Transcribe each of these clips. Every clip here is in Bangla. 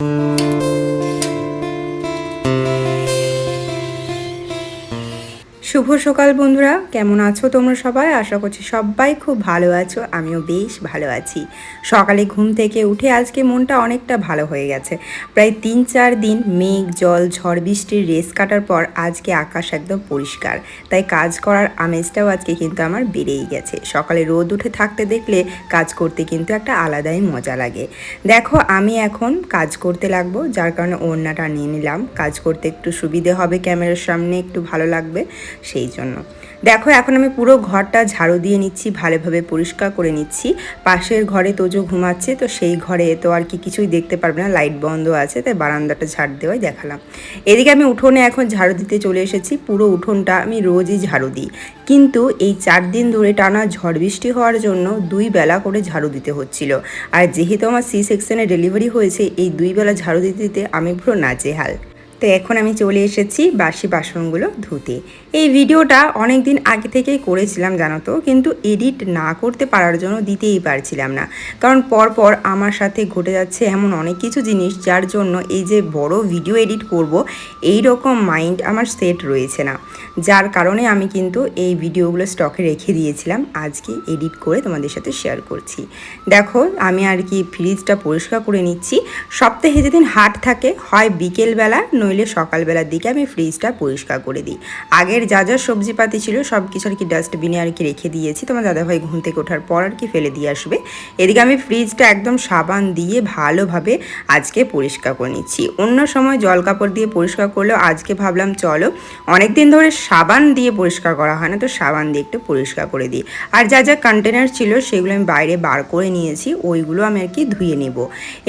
Mm-hmm. শুভ সকাল বন্ধুরা। কেমন আছো তোমরা সবাই? আশা করছি সবাই খুব ভালো আছো। আমিও বেশ ভালো আছি। সকালে ঘুম থেকে উঠে আজকে মনটা অনেকটা ভালো হয়ে গেছে। প্রায় তিন চার দিন মেঘ, জল, ঝড়, বৃষ্টির রেস কাটার পর আজকে আকাশ একদম পরিষ্কার। তাই কাজ করার আমেজটাও আজকে কিন্তু আমার বেড়েই গেছে। সকালে রোদ উঠে থাকতে দেখলে কাজ করতে কিন্তু একটা আলাদাই মজা লাগে। দেখো, আমি এখন কাজ করতে লাগবো, যার কারণে ওড়নাটা নিয়ে নিলাম। কাজ করতে একটু সুবিধে হবে ক্যামেরার সামনে, একটু ভালো লাগবে। সেই জন্য। দেখো, এখন আমি পুরো ঘরটা ঝাড়ু দিয়ে নিচ্ছি, ভালোভাবে পরিষ্কার করে নিচ্ছি। পাশের ঘরে তোজো ঘুমাচ্ছে, তো সেই ঘরে তো আর কি কিছুই দেখতে পারবে না, লাইট বন্ধ আছে, তাই বারান্দাটা ঝাড় দেওয়াই দেখালাম। এদিকে আমি উঠোনে এখন ঝাড়ু দিতে চলে এসেছি, পুরো উঠোনটা আমি রোজই ঝাড়ু দিই। কিন্তু এই চার দিন ধরে টানা ঝড় বৃষ্টি হওয়ার জন্য দুই বেলা করে ঝাড়ু দিতে হচ্ছিল। আর যেহেতু আমার সি সেকশনে ডেলিভারি হয়েছে, এই দুই বেলা ঝাড়ু দিতে দিতে আমি পুরো নাজেহাল। তো এখন আমি চলে এসেছি বাসি বাসনগুলো ধুতে। এই ভিডিওটা অনেক দিন আগে থেকেই করেছিলাম, জানো তো? কিন্তু এডিট না করতে পারার জন্য দিতেই পারছিলাম না। কারণ পরপর আমার সাথে ঘটে যাচ্ছে এমন অনেক কিছু জিনিস যার জন্য এই যে বড় ভিডিও এডিট করব, এই রকম মাইন্ড আমার সেট রয়েছে না। যার কারণে আমি কিন্তু এই ভিডিওগুলো স্টকে রেখে দিয়েছিলাম, আজকে এডিট করে তোমাদের সাথে শেয়ার করছি। দেখো, আমি আর কি ফ্রিজটা পরিষ্কার করে নিচ্ছি। সপ্তাহে যেদিন হাট থাকে, হয় বিকেলবেলা নইলে সকালবেলার দিকে আমি ফ্রিজটা পরিষ্কার করে দিই। আগের যা যা সবজিপাতি ছিল সব কিছু আর কি ডাস্টবিনে আর কি রেখে দিয়েছি। তোমার দাদাভাই ঘুম থেকে ওঠার পর আর কি ফেলে দিয়ে আসবে। এদিকে আমি ফ্রিজটা একদম সাবান দিয়ে ভালোভাবে আজকে পরিষ্কার করে নিচ্ছি। অন্য সময় জল কাপড় দিয়ে পরিষ্কার করলেও আজকে ভাবলাম চলো অনেক দিন ধরে সাবান দিয়ে পরিষ্কার করা হয় না, তো সাবান দিয়ে একটু পরিষ্কার করে দিই। আর যা যা কন্টেনার ছিল, সেগুলো আমি বাইরে বার করে নিয়েছি, ওইগুলো আমি আর কি ধুয়ে নেব।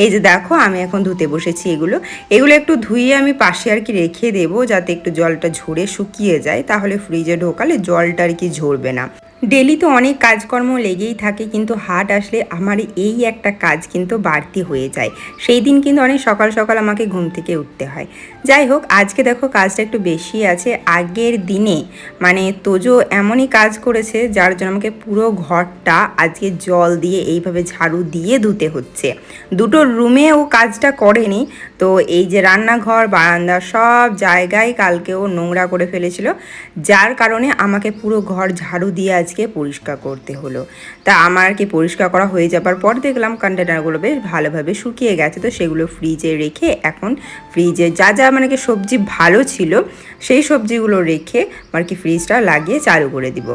এই যে দেখো, আমি এখন ধুতে বসেছি এগুলো। এগুলো একটু ধুয়ে আমি পাশে আর কি রেখে দেবো যাতে একটু জলটা ঝরে শুকিয়ে যায়, তাহলে ফ্রিজে ঢোকালে জলটা আর কি ঝরবে না। ডেলি তো অনেক কাজকর্ম লেগেই থাকে, কিন্তু হাট আসলে আমার এই একটা কাজ কিন্তু বাড়তি হয়ে যায়। সেই দিন কিন্তু অনেক সকাল সকাল আমাকে ঘুম থেকে উঠতে হয়। যাই হোক, আজকে দেখো কাজটা একটু বেশি আছে। আগের দিনে মানে তোজো এমনই কাজ করেছে, যার জন্য আমাকে পুরো ঘরটা আজকে জল দিয়ে এইভাবে ঝাড়ু দিয়ে ধুতে হচ্ছে। দুটো রুমে ও কাজটা করেনি, তো এই যে রান্নাঘর, বারান্দা সব জায়গায় কালকে ও নোংরা করে ফেলেছিল। যার কারণে আমাকে পুরো ঘর ঝাড়ু দিয়ে আজকে পরিষ্কার করতে হলো। তা আমার আর কি পরিষ্কার করা হয়ে যাবার পর দেখলাম কন্টেনারগুলো বেশ ভালোভাবে শুকিয়ে গেছে। তো সেগুলো ফ্রিজে রেখে এখন ফ্রিজে যা যা মানে কি সবজি ভালো ছিল, সেই সবজিগুলো রেখে আর কি ফ্রিজটা লাগিয়ে চালু করে দিব।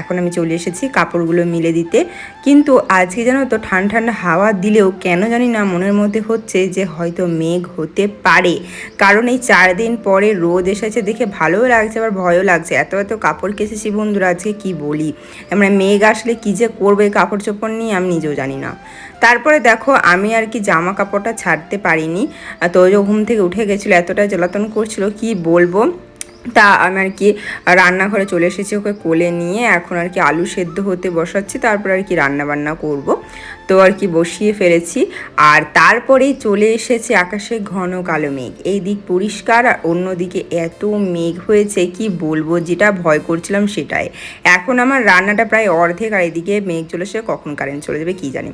এখন আমি চলে এসেছি কাপড়গুলো মিলে দিতে। কিন্তু আজকে জানো তো ঠান্ডা ঠান্ডা হাওয়া দিলেও কেন জানি না মনের মধ্যে হচ্ছে যে হয়তো মেঘ হতে পারে। কারণ এই চার দিন পরে রোদ এসেছে দেখে ভালোও লাগছে, আবার ভয়ও লাগছে। এত এত কাপড় কেসেছি বন্ধুরা, আজকে কি বলি? আমরা মেঘ আসলে কী যে করবে কাপড় চোপড় নিয়ে আমি নিজেও জানি না। তারপরে দেখো, আমি আর কি জামা কাপড়টা ছাড়তে পারিনি। তো ঘুম থেকে উঠে গেছিল, এতটা জ্বালাতন করছিল, কি বলব? তা আমি আর কি রান্নাঘরে চলে এসেছি ওকে কোলে নিয়ে। এখন আর কি আলু সেদ্ধ হতে বসাচ্ছি, তারপর আর কি রান্না বান্না করব। তো আর কি বসিয়ে ফেলেছি। আর তারপরেই চলে এসেছে আকাশে ঘন কালো মেঘ। এই দিক পরিষ্কার আর অন্যদিকে এত মেঘ হয়েছে, কি বলব? যেটা ভয় করছিলাম সেটাই। এখন আমার রান্নাটা প্রায় অর্ধেক আর এদিকে মেঘ চলে এসে কখন কারেন্ট চলে যাবে কি জানি।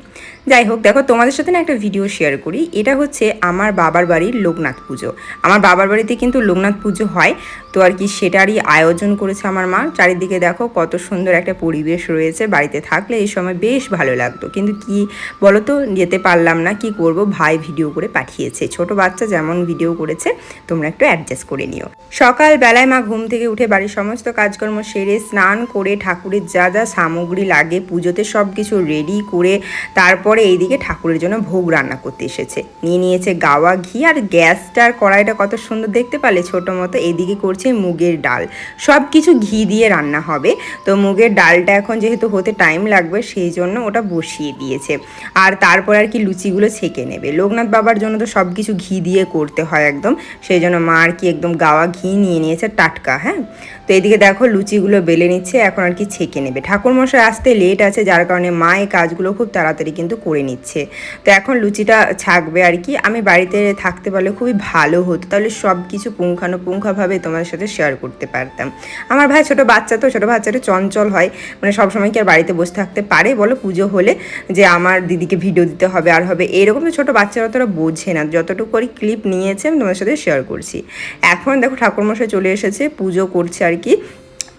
যাই হোক, দেখো তোমাদের সাথে না একটা ভিডিও শেয়ার করি। এটা হচ্ছে আমার বাবার বাড়ির লোকনাথ পুজো। আমার বাবার বাড়িতে কিন্তু লোকনাথ পুজো হয়। তো আর কি সেটারই আয়োজন করেছে আমার মা। চারিদিকে দেখো কত সুন্দর একটা পরিবেশ রয়েছে। বাড়িতে থাকলে এই সময় বেশ ভালো লাগতো। কিন্তু কি বলো তো যেতে পারলাম না, কি করব? ভাই ভিডিও করে পাঠিয়েছে। ছোট বাচ্চা যেমন ভিডিও করেছে, তোমরা একটু অ্যাডজাস্ট করে নিও। সকাল বেলায় মা ঘুম থেকে উঠে বাড়ির সমস্ত কাজকর্ম সেরে স্নান করে ঠাকুরের যা যা সামগ্রী লাগে, পুজোতে সব কিছু রেডি করে তারপরে এইদিকে ঠাকুরের জন্য ভোগ রান্না করতে এসেছে। নিয়ে নিয়েছে গাওয়া ঘি আর গ্যাসটার কড়াইটা কত সুন্দর দেখতে পালে ছোট মতো এদিকে করছে মুগের ডাল। সব কিছু ঘি দিয়ে রান্না হবে। তো মুগের ডালটা এখন যেহেতু হতে টাইম লাগবে, সেই জন্য ওটা বসিয়ে দিয়েছে। আর তারপর আর কি লুচিগুলো ছেঁকে নেবে। লোকনাথ বাবার জন্য তো সব কিছু ঘি দিয়ে করতে হয় একদম। সেই জন্য মা আর কি একদম গাওয়া ঘি নিয়ে নিয়েছে টাটকা হ্যাঁ? তো এদিকে দেখো লুচিগুলো বেলে নিচ্ছে, এখন আর কি ছেঁকে নেবে। ঠাকুরমশাই আসতে লেট আছে, যার কারণে মা এই কাজগুলো খুব তাড়াতাড়ি কিন্তু করে নিচ্ছে। তো এখন লুচিটা ছাকবে আর কি। আমি বাড়িতে থাকতে পারলে খুবই ভালো হতো। তাহলে সব কিছু পুঙ্খানুপুঙ্খাভাবে তোমাদের সাথে শেয়ার করতে পারতাম। আমার ভাই ছোট বাচ্চা তো, ছোট বাচ্চাটা চঞ্চল হয়। মানে সবসময় কি আর বাড়িতে বসে থাকতে পারে? বলো পুজো হলে যে আমার দিদিকে ভিডিও দিতে হবে, আর হবে। এরকম তো ছোটো বাচ্চারা অতটা বোঝে না। যতটুকু করে ক্লিপ নিয়েছে, আমি তোমাদের সাথে শেয়ার করছি। এখন দেখো ঠাকুরমশাই চলে এসেছে, পুজো করছে আর কি।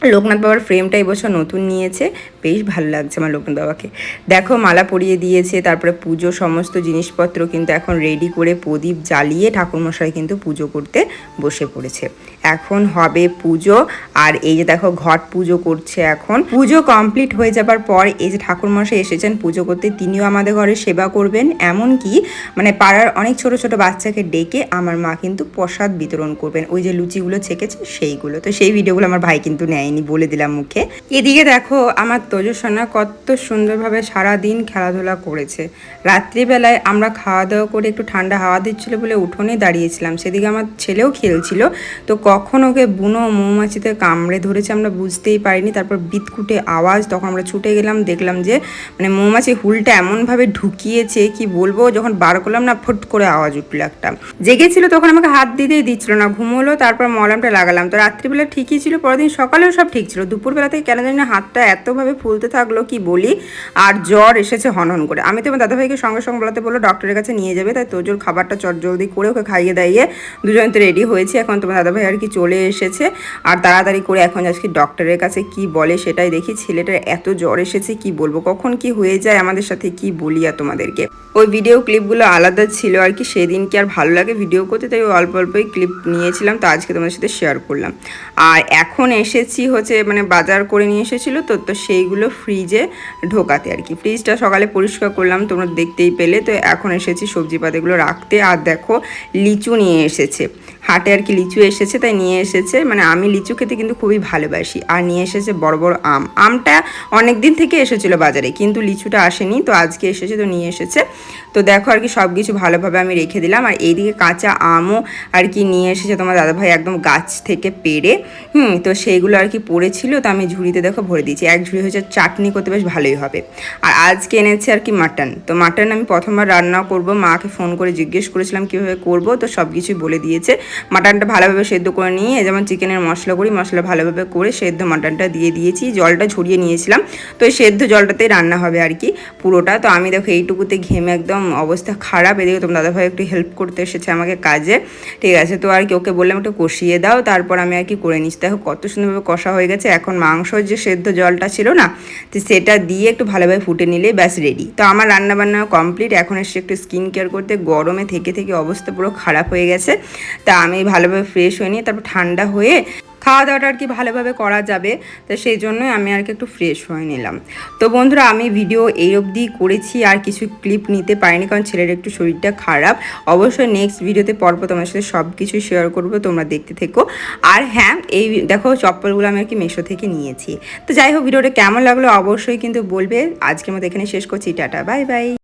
লোকনাথ বাবার ফ্রেমটা এবছর নতুন নিয়েছে। বেশ ভালো লাগছে আমার লোকনাথ বাবাকে। দেখো, মালা পরিয়ে দিয়েছে, তারপরে পুজো সমস্ত জিনিসপত্র কিন্তু এখন রেডি করে প্রদীপ জ্বালিয়ে ঠাকুরমশাই কিন্তু পুজো করতে বসে পড়েছে। এখন হবে পুজো, আর এই যে দেখো, ঘট পুজো করছে এখন। পুজো কমপ্লিট হয়ে যাবার পর এই যে ঠাকুরমশাই এসেছেন পুজো করতে, তিনিও আমাদের ঘরে সেবা করবেন। এমন কি মানে পাড়ার অনেক ছোট ছোট বাচ্চাকে ডেকে আমার মা কিন্তু প্রসাদ বিতরণ করবেন। ওই যে লুচিগুলো ছেকেছে, সেইগুলো। তো সেই ভিডিওগুলো আমার ভাই কিন্তু নেয়নি বলে দিলাম মুখে। এদিকে দেখো, আমার তোজসোনা কত সুন্দরভাবে সারা দিন খেলাধুলা করেছে। রাত্রিবেলায় আমরা খাওয়া দাওয়া করে একটু ঠান্ডা হাওয়া দিচ্ছিল বলে উঠোনে দাঁড়িয়েছিলাম। সেদিকে আমার ছেলেও খেলছিল। তো কখন ওকে বুনো মৌমাছিতে কামড়ে ধরেছে আমরা বুঝতেই পারিনি। তারপর বিতকুটে আওয়াজ, তখন আমরা ছুটে গেলাম, দেখলাম যে মানে মৌমাছি হুলটা এমনভাবে ঢুকিয়েছে, কি বলব, যখন বার করলাম না, ফুট করে আওয়াজ উঠল একটা। জেগেছিল তখন আমাকে হাত দিতেই দিচ্ছিল না, ঘুমোলো, তারপর মলমটা লাগালাম। তো রাত্রিবেলা ঠিকই ছিল পরের দিন সকালেও সব ঠিক ছিল। দুপুরবেলা থেকে কেন জানি হাতটা এতভাবে ফুলতে থাকল কি বলি, আর জ্বর এসেছে হনহন করে। আমি তো আমার দাদাভাইকে সঙ্গে সঙ্গে বলাতে বলল ডক্টরের কাছে নিয়ে যাবে। তাই তোজোর খাবারটা চট জলদি করে ওকে খাইয়ে দাইয়ে দুজন তো রেডি হয়েছে। এখন তোমার দাদাভাই আর কি চলে এসেছে। আর তাড়াতাড়ি করে এখন আজকে ডক্টরের কাছে, কি বলে সেটাই দেখি। ছেলেটার এত জ্বর এসেছে, কি বলব? কখন কি হয়ে যায় আমাদের সাথে, কি বলি আর তোমাদেরকে? ওই ভিডিও ক্লিপগুলো আলাদা ছিল আর কি, সেদিন কি আর ভালো লাগে ভিডিও করতে? তাই ওই অল্প অল্পই ক্লিপ নিয়েছিলাম, তো আজকে তোমাদের সাথে শেয়ার করলাম। আর এখন এসেছি হচ্ছে মানে বাজার করে নিয়ে এসেছিল তো তো সেইগুলো ফ্রিজে ঢোকাতে আর কি। ফ্রিজটা সকালে পরিষ্কার করলাম, তোমরা দেখতেই পেলে। তো এখন এসেছি সবজি পাতিগুলো রাখতে, আর দেখো লিচু নিয়ে এসেছে। হাটে আর কি লিচু এসেছে, তাই নিয়ে এসেছে। মানে আমি লিচু খেতে কিন্তু খুবই ভালোবাসি। আর নিয়ে এসেছে বড় বড় আম। আমটা অনেক দিন থেকে এসেছিল বাজারে, কিন্তু লিচুটা আসেনি, তো আজকে এসেছে, তো নিয়ে এসেছে। তো দেখো আর কি সব কিছু ভালোভাবে আমি রেখে দিলাম। আর এইদিকে কাঁচা আমও আর কি নিয়ে এসেছে তোমার দাদাভাই একদম গাছ থেকে পেরে হুম, তো সেইগুলো আর কি পড়েছিল, তো আমি ঝুড়িতে দেখো ভরে দিয়েছি। এক ঝুড়ি হচ্ছে চাটনি করতে বেশ ভালোই হবে। আর আজকে এনেছে আর কি মাটন। তো মাটন আমি প্রথমবার রান্না করব। মাকে ফোন করে জিজ্ঞেস করেছিলাম কীভাবে করব, তো সব কিছুই বলে দিয়েছে। মাটনটা ভালোভাবে সেদ্ধ করে নিয়ে যেমন চিকেনের মশলা করি, মশলা ভালোভাবে করে সেদ্ধ মাটনটা দিয়ে দিয়েছি। জলটা ঝরিয়ে নিয়েছিলাম, তো এই সেদ্ধ জলটাতেই রান্না হবে আর কি পুরোটা। তো আমি দেখো এইটুকুতে ঘেমে একদম অবস্থা খারাপ। এদিকে তোমার দাদাভাই একটু হেল্প করতে এসেছে আমাকে কাজে। ঠিক আছে, তো আর কি ওকে বললাম একটু কষিয়ে দাও, তারপর আমি আর কি করে নিচ্ছি। দেখো কত সুন্দরভাবে কষা হয়ে গেছে। এখন মাংসর যে সেদ্ধ জলটা ছিল না, তো সেটা দিয়ে একটু ভালোভাবে ফুটে নিলে ব্যাস রেডি তো আমার রান্নাবান্না কমপ্লিট এখন এসে একটু স্কিন কেয়ার করতে। গরমে থেকে থেকে অবস্থা পুরো খারাপ হয়ে গেছে। তা আমি ভালোভাবে ফ্রেশ হয়ে নিয়ে তারপর ঠান্ডা হয়ে খাওয়া দাওয়াটা আর কি ভালোভাবে করা যাবে। তো সেই জন্যই আমি আর কি একটু ফ্রেশ হয়ে নিলাম। তো বন্ধুরা, আমি ভিডিও এই অবধি করেছি, আর কিছু ক্লিপ নিতে পারিনি, কারণ ছেলের একটু শরীরটা খারাপ। অবশ্যই নেক্সট ভিডিওতে পরপর তোমার সাথে সব কিছু শেয়ার করব, তোমরা দেখতে থেকো। আর হ্যাঁ এই দেখো চপ্পলগুলো আমি আর কি মেশো থেকে নিয়েছি। তো যাই হোক ভিডিওটা কেমন লাগল অবশ্যই কিন্তু বলবে। আজকের মতো এখানে শেষ করছি, টাটা বাই বাই